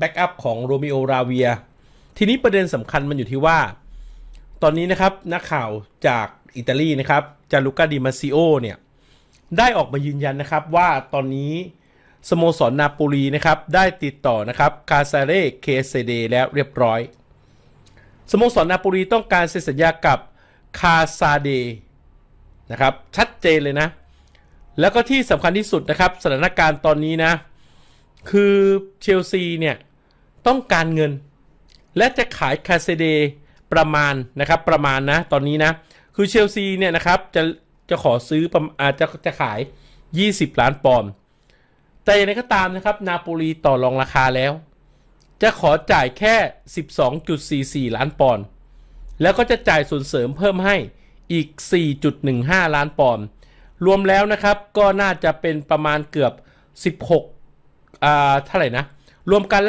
แบ็กอัพของโรมิโอราเวียทีนี้ประเด็นสำคัญมันอยู่ที่ว่า ตอนนี้นะครับนักข่าวจากอิตาลีนะครับจารุกาดิมาซิโอเนี่ยได้ออกมายืนยันนะครับว่าตอนนี้สโมสรนาโปลีนะครับได้ติดต่อนะครับคาซาเร่เคเซเดแล้วเรียบร้อย สโมสรนาโปลีต้องการเซ็นสัญญากับคาซาเดนะครับชัดเจนเลยนะ แล้วก็ที่สำคัญที่สุดนะครับสถานการณ์ตอนนี้นะ คือเชลซีเนี่ย ต้องการเงิน และจะขายคาเซเดประมาณนะครับประมาณนะตอนนี้นะคือเชลซีเนี่ยนะครับจะจะขอซื้อประมาอาจจะจะขาย 20 ล้านปอนด์แต่อย่างไรก็ตามนะครับนาโปลีต่อรองราคาแล้ว จะขอจ่ายแค่ 12.44 ล้านปอนด์แล้วก็จะจ่ายส่วนเสริมเพิ่มให้อีก 4.15 ล้านปอนด์รวมแล้วนะครับก็น่าจะเป็นประมาณเกือบ 16อ่าเท่าไหร่นะ รวมกันแล้ว